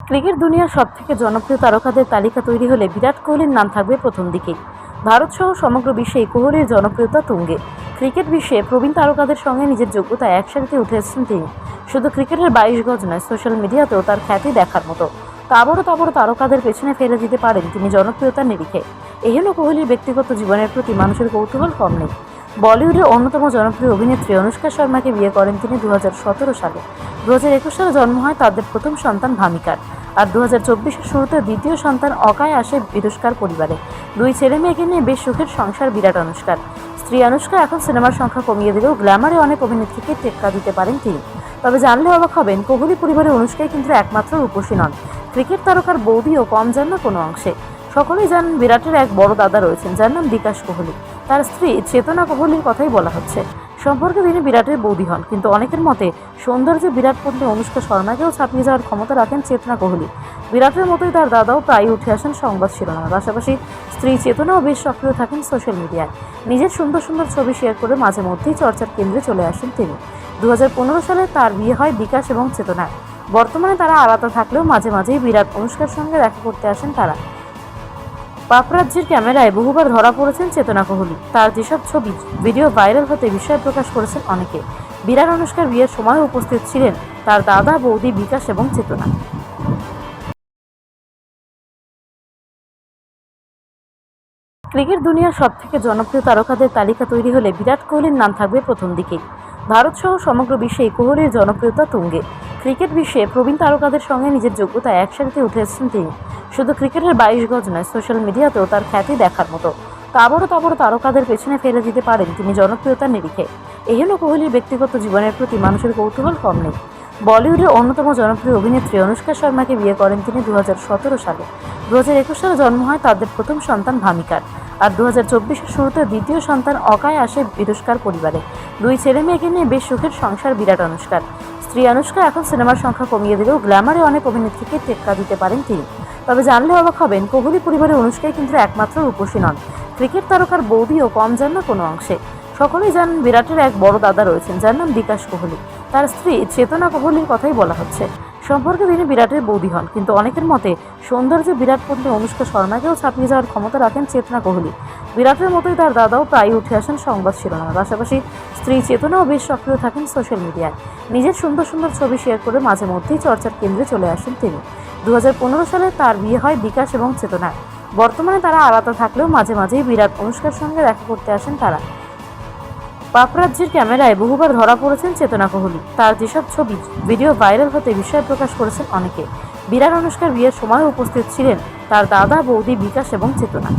Cricket দুনিয়ার সব থেকে জনপ্রিয় তারকাদের তালিকা তৈরি হলে বিরাট কোহলির নাম থাকবে প্রথম দিকেই ভারত সহ সমগ্র বিশ্বে কোহলির জনপ্রিয়তা তুঙ্গে। ক্রিকেট বিশ্বে প্রবীণ তারকাদের সঙ্গে নিজের যোগ্যতা একসাথে উঠে এসেছেন তিনি। শুধু ক্রিকেটের বাইশ গজ নয়, সোশ্যাল মিডিয়াতেও তার খ্যাতি দেখার মতো। তাবড় তাবড় তারকাদের পেছনে ফেলে দিতে পারেন তিনি জনপ্রিয়তার নিরিখে। এহেন কোহলির ব্যক্তিগত জীবনের প্রতি মানুষের কৌতূহল কম নেই। বলিউডের অন্যতম জনপ্রিয় অভিনেত্রী অনুষ্কা শর্মাকে বিয়ে করেন তিনি দু হাজার সতেরো সালে। দু একুশ সালে জন্ম হয় তাদের প্রথম সন্তান ভামিকার। আর দু হাজার শুরুতে দ্বিতীয় সন্তান অকায় আসে বিরস্কার পরিবারে। দুই ছেলে মেয়েকে নিয়ে বেশ সুখের সংসার, বিরাট অনুষ্কার। স্ত্রী অনুষ্কা এখন সিনেমার সংখ্যা কমিয়ে দিলেও গ্ল্যামারে অনেক অভিনেত্রীকে টেক্কা দিতে পারেন তিনি। তবে জানলে অবাক হবেন, কোহলি পরিবারের অনুষ্কাই কিন্তু একমাত্র রূপসী নন। ক্রিকেট তারকার বৌদিও কম যান না কোনো অংশে। সকলেই জানেন বিরাটের এক বড় দাদা রয়েছেন, যার নাম বিকাশ কোহলি। তার স্ত্রী চেতনা কোহলির কথাই বলা হচ্ছে। সম্পর্কে তিনি বিরাটের বৌদি হন, কিন্তু অনেকের মতে সৌন্দর্যে বিরাট পন্থী অনুষ্কা শর্মাকেও ছাপিয়ে যাওয়ার ক্ষমতা রাখেন চেতনা কোহলি। বিরাটের মতোই তার দাদাও প্রায় উঠে আসেন সংবাদ শিরোনামে। পাশাপাশি স্ত্রী চেতনাও বেশ সক্রিয় থাকেন সোশ্যাল মিডিয়ায়। নিজের সুন্দর সুন্দর ছবি শেয়ার করে মাঝে মধ্যেই চর্চার কেন্দ্রে চলে আসেন তিনি। দু হাজার পনেরো সালে তার বিয়ে হয় বিকাশ এবং চেতনায় বর্তমানে তারা আলাদা থাকলেও মাঝে মাঝেই বিরাট, অনুষ্কার সঙ্গে দেখা করতে আসেন তারা। পাপরাজ্যের ক্যামেরায় বহুবার ধরা পড়েছেন চেতনা কোহলি। তার যেসব ছবি, ভিডিও ভাইরাল হতে বিষয় প্রকাশ করেছেন অনেকে। বিরাট অনুষ্কার বিয়ের সময় উপস্থিত ছিলেন তার দাদা, বৌদি, বিকাশ এবং চেতনা। ক্রিকেট দুনিয়ার সব থেকে জনপ্রিয় তারকাদের তালিকা তৈরি হলে বিরাট কোহলির নাম থাকবে প্রথম দিকেই ভারত সহ সমগ্র বিশ্বেই কোহলির জনপ্রিয়তা তুঙ্গে। ক্রিকেট বিশ্বে প্রবীণ তারকাদের সঙ্গে নিজের যোগ্যতা একসাথে উঠে এসেছেন তিনি। শুধু ক্রিকেটের বাইশ গজ নয়, সোশ্যাল মিডিয়াতেও তার খ্যাতি দেখার মতো। তাবড় তাবড় তারকাদের পেছনে ফেলে দিতে পারেন তিনি জনপ্রিয়তার নিরিখে। এহেন কোহলির ব্যক্তিগত জীবনের প্রতি মানুষের কৌতূহল কম নেই। বলিউডের অন্যতম জনপ্রিয় অভিনেত্রী অনুষ্কা শর্মাকে বিয়ে করেন তিনি দু হাজার সতেরো সালে। দু একুশ সালে জন্ম হয় তাদের প্রথম সন্তান ভামিকার। আর দু হাজার চব্বিশের শুরুতে দ্বিতীয় সন্তান অকায় আসে বিরস্কার পরিবারে। দুই ছেলে মেয়েকে নিয়ে বেশ সুখের সংসার বিরাট অনুষ্কার। স্ত্রী অনুষ্কা এখন সিনেমার সংখ্যা কমিয়ে দিলেও গ্ল্যামারে অনেক অভিনেত্রীকে টেক্কা দিতে পারেন তিনি। তবে জানলে অবাক হবেন, কোহলি পরিবারের অনুষ্কাই কিন্তু একমাত্র রূপসী নন। ক্রিকেট তারকার বৌদিও কম যান না কোনো অংশে। সকলেই জানেন বিরাটের এক বড় দাদা রয়েছেন, যার নাম বিকাশ কোহলি। তার স্ত্রী চেতনা কোহলির কথাই বলা হচ্ছে। সম্পর্কে তিনি বিরাটের বৌদি হন, কিন্তু অনেকের মতে সৌন্দর্যে বিরাট পন্থী অনুষ্কা শর্মাকেও ছাপিয়ে যাওয়ার ক্ষমতা রাখেন চেতনা কোহলি। বিরাটের মতোই তার দাদাও প্রায় উঠে আসেন সংবাদ শিরোনামে। পাশাপাশি স্ত্রী চেতনাও বেশ সক্রিয় থাকেন সোশ্যাল মিডিয়ায়। নিজের সুন্দর সুন্দর ছবি শেয়ার করে মাঝে মধ্যেই চর্চার কেন্দ্রে চলে আসেন তিনি। দু হাজার পনেরো সালে তার বিয়ে হয় বিকাশ এবং চেতনায় বর্তমানে তারা আলাদা থাকলেও মাঝে মাঝেই বিরাট অনুষ্কার সঙ্গে দেখা করতে আসেন তারা। পাপরাজ্যের ক্যামেরায় বহুবার ধরা পড়েছেন চেতনা কোহলি। তার যেসব ছবি, ভিডিও ভাইরাল হতে বিষয় প্রকাশ করেছেন অনেকে। বিরাট অনুষ্কার বিয়ের সময় উপস্থিত ছিলেন তার দাদা, বৌদি বিকাশ এবং চেতনা।